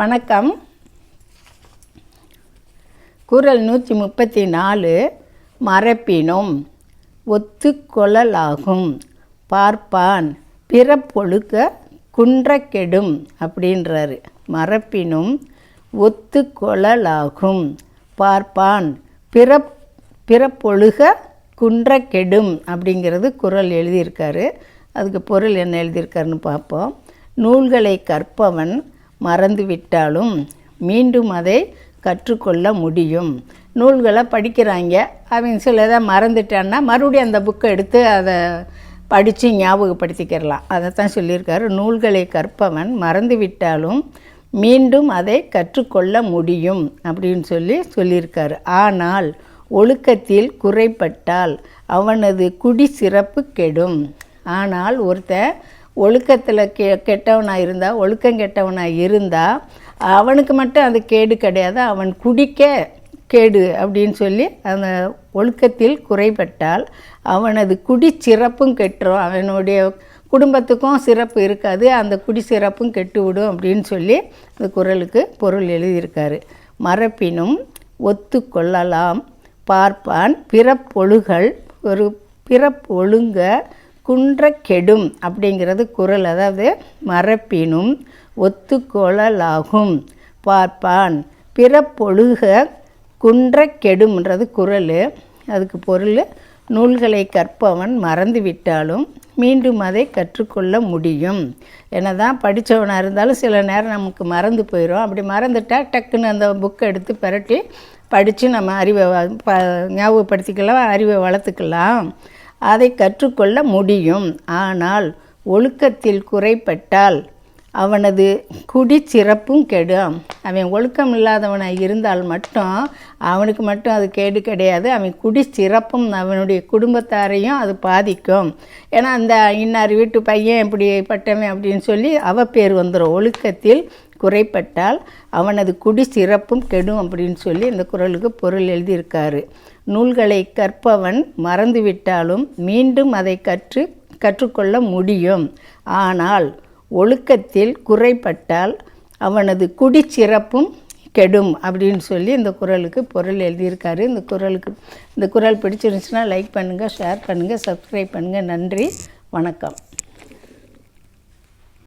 வணக்கம். குரல் நூற்றி முப்பத்தி நாலு. மரப்பினும் ஒத்துக்கொள்ளலாகும். பார்ப்பான் பிறப்பொழுக்க குன்ற கெடும் அப்படின்றாரு. மரப்பினும் ஒத்துக்கொள்ளலாகும். பார்ப்பான் பிற பிறப்பொழுக குன்ற கெடும் அப்படிங்கிறது குரல் எழுதியிருக்காரு. அதுக்கு பொருள் என்ன எழுதியிருக்காருன்னு பார்ப்போம். நூல்களை கற்பவன் மறந்துவிட்டாலும் மீண்டும் அதை கற்றுக்கொள்ள முடியும். நூல்களை படிக்கிறாங்க. அவன் சிலதை மறந்துட்டான்னா மறுபடியும் அந்த புக்கை எடுத்து அதை படித்து ஞாபகப்படுத்திக்கிறலாம். அதை தான் சொல்லியிருக்காரு. நூல்களை கற்பவன் மறந்துவிட்டாலும் மீண்டும் அதை கற்றுக்கொள்ள முடியும் அப்படின்னு சொல்லி சொல்லியிருக்காரு. ஆனால் ஒழுக்கத்தில் குறைப்பட்டால் அவனது குடி சிறப்பு கெடும். ஆனால் ஒருத்தன் ஒழுக்கத்தில் கெ கெட்டவனாக இருந்தால் ஒழுக்கம் கெட்டவனாக இருந்தால் அவனுக்கு மட்டும் அது கேடு கிடையாது. அவன் குடிக்க கேடு அப்படின்னு சொல்லி அந்த ஒழுக்கத்தில் குறைபட்டால் அவனது குடி சிறப்பும் கெட்டுரும். அவனுடைய குடும்பத்துக்கும் சிறப்பு இருக்காது. அந்த குடி சிறப்பும் கெட்டுவிடும் அப்படின்னு சொல்லி அந்த குரலுக்கு பொருள் எழுதியிருக்காரு. மரப்பினும் ஒத்து கொள்ளலாம் பார்ப்பான் பிறப்பொழுகள் ஒரு பிறப்பொழுங்க குன்ற கெடும் அப்படிங்கிறது குரல் அதாவது மரப்பினும் ஒத்துக்கொள்ளலாகும். பார்ப்பான் பிறப்பொழுக குன்ற கெடும்ன்றது குரல். அதுக்கு பொருள் நூல்களை கற்பவன் மறந்து விட்டாலும் மீண்டும் அதை கற்றுக்கொள்ள முடியும். என்ன தான் படித்தவனாக இருந்தாலும் சில நேரம் நமக்கு மறந்து போயிடும் அப்படி மறந்துட்டால் டக்குன்னு அந்த புக்கை எடுத்து பெரட்டி படித்து நம்ம அறிவை ப ஞாபகப்படுத்திக்கலாம் அறிவை வளர்த்துக்கலாம். அதை கற்றுக்கொள்ள முடியும். ஆனால் ஒழுக்கத்தில் குறைப்பட்டால் அவனது குடி சிறப்பும் கெடும். அவன் ஒழுக்கம் இல்லாதவனாக இருந்தால் மட்டும் அவனுக்கு மட்டும் அது கேடு கிடையாது. அவன் குடி சிறப்பும் அவனுடைய குடும்பத்தாரையும் அது பாதிக்கும். ஏன்னா அந்த இன்னார் வீட்டு பையன் இப்படி பட்டவன் அப்படின்னு சொல்லி அவ பேர் வந்துடும் ஒழுக்கத்தில் குறைப்பட்டால் அவனது குடி சிறப்பும் கெடும் அப்படின்னு சொல்லி இந்த குரலுக்கு பொருள் எழுதியிருக்காரு. நூல்களை கற்பவன் மறந்துவிட்டாலும் மீண்டும் அதை கற்று கற்றுக்கொள்ள முடியும். ஆனால் ஒழுக்கத்தில் குறைப்பட்டால் அவனது குடி சிறப்பும் கெடும் அப்படின்னு சொல்லி இந்த குரலுக்கு பொருள் எழுதியிருக்காரு. இந்த குறளுக்கு இந்த குறள் பிடிச்சிருந்துச்சுன்னா லைக் பண்ணுங்கள் ஷேர் பண்ணுங்கள் சப்ஸ்கிரைப் பண்ணுங்கள் நன்றி வணக்கம்.